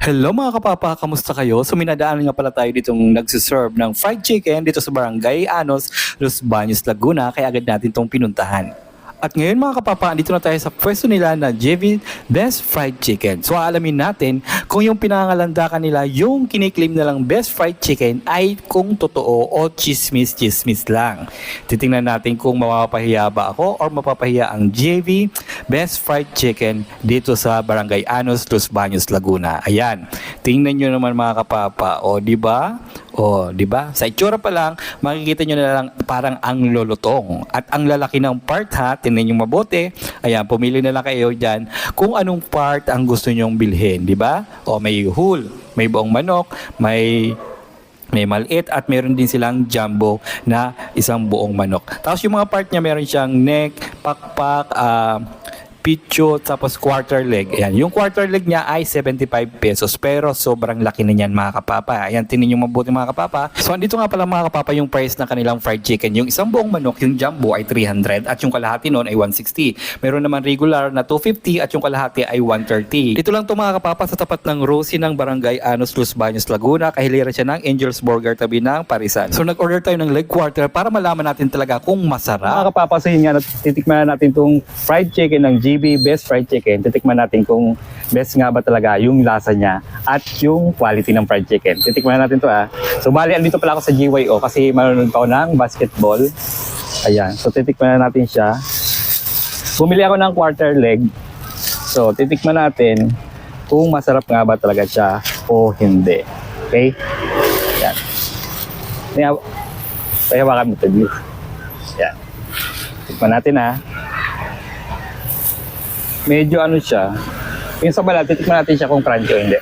Hello mga kapapa, kamusta kayo? So minadaanan nga pala tayo ditong nagsiserve ng fried chicken dito sa Barangay Anos, Los Baños, Laguna, kaya agad natin itong pinuntahan. At ngayon mga kapapa, dito na tayo sa pwesto nila na JV Best Fried Chicken. So alamin natin kung yung pinangalandakan nila, yung kiniklaim nilang Best Fried Chicken ay kung totoo o chismis-chismis lang. Titingnan natin kung mapapahiya ba ako or mapapahiya ang JV Best Fried Chicken dito sa Barangay Anos, Los Baños, Laguna. Ayan. Tingnan nyo naman mga kapapa. O, di ba? O, di ba? Sa itsura pa lang, makikita nyo na lang parang ang lolotong. At ang lalaki ng part ha, tingnan nyo mabuti. Ayan, pumili na lang kayo dyan kung anong part ang gusto nyong bilhin, di ba? O, may whole, may buong manok, may may maliit at meron din silang jumbo na isang buong manok. Tapos yung mga part niya meron siyang neck, pakpak, ah, picho, tapos quarter leg. Ayan. Yung quarter leg niya ay 75 pesos pero sobrang laki na niyan mga kapapa. Ayan, tinin yung mabuti mga kapapa. So, andito nga pala mga kapapa yung price ng kanilang fried chicken. Yung isang buong manok, yung jumbo ay 300 at yung kalahati noon ay 160. Meron naman regular na 250 at yung kalahati ay 130. Dito lang to mga kapapa sa tapat ng Rosie ng Barangay Anos, Los Baños, Laguna. Kahiliran siya ng Angel's Burger tabi ng Parisan. So, nag-order tayo ng leg quarter para malaman natin talaga kung masarap. Mga kapapasahin nga, nat- titikman na natin itong fried chicken ng GB Best Fried Chicken. Titikman natin kung best nga ba talaga yung lasa niya at yung quality ng fried chicken. Titikman na natin to ah. So bali, andito pala ako sa GYO kasi manonood pa ako ng basketball. Ayan. So titikman na natin siya. Bumili ako ng quarter leg. So titikman natin kung masarap nga ba talaga siya o hindi. Okay? Ayan. Kaya, kaya baka ito. Ayan. Tikman natin ha. Medyo ano siya. Yung sa balat, titikman natin siya kung crunchy o hindi.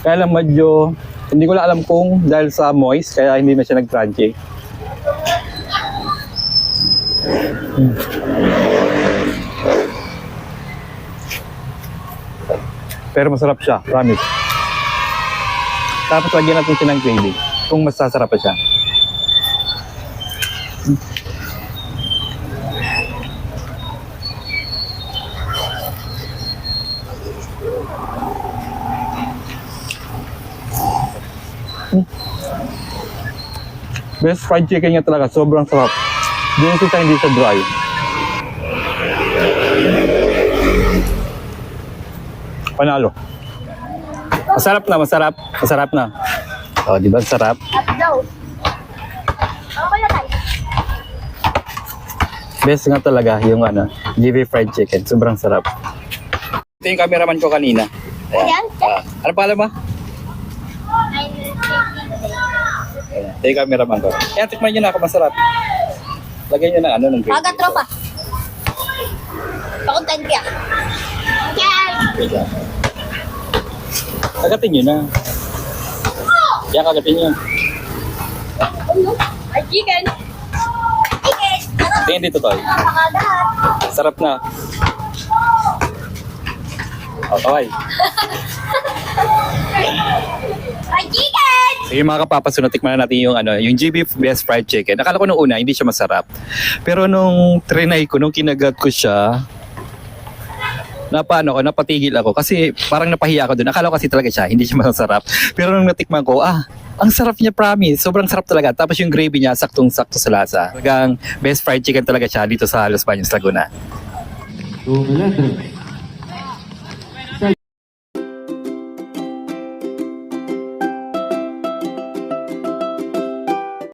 Kaya lang medyo, hindi ko lang alam kung dahil sa moist, kaya hindi na siya nag-crunchy. Pero masarap siya, promise. Tapos lagyan natin siya ng gravy. Kung masasarap pa siya. Best fried chicken niya talaga. Sobrang sarap. Doon kita hindi siya dry. Panalo. Masarap na, masarap. Masarap na. Oh, di ba sarap? At daw. Okay na tayo. Best nga talaga yung ano, GB fried chicken. Sobrang sarap. Ito yung cameraman ko kanina. Ayan. Ah, ano pala ba? Ayan, Ito yung cameraman ko. Kaya tikman nyo na ako masarap. Lagyan nyo ng ano, ng gravy. Aga tropa. Pakuntahin kaya. Wait lang. Kagatin nyo na. Yan, kagatin nyo. Ay, chicken. Chicken. Tingin dito tayo. Sarap na. Oh, kaway. Ay, chicken. Yung mga kapapasunod, tikman na natin yung, ano, yung GB Best Fried Chicken. Akala ko nung una, hindi siya masarap. Pero nung trinay ko, nung kinagat ko siya, napaano ko, napatigil ako. Kasi parang napahiya ako dun. Akala ko kasi talaga siya, hindi siya masarap. Pero nung natikman ko, ah, ang sarap niya, promise. Sobrang sarap talaga. Tapos yung gravy niya, saktong-sakto sa lasa. Talagang best fried chicken talaga siya dito sa Los Baños, Laguna. Letters.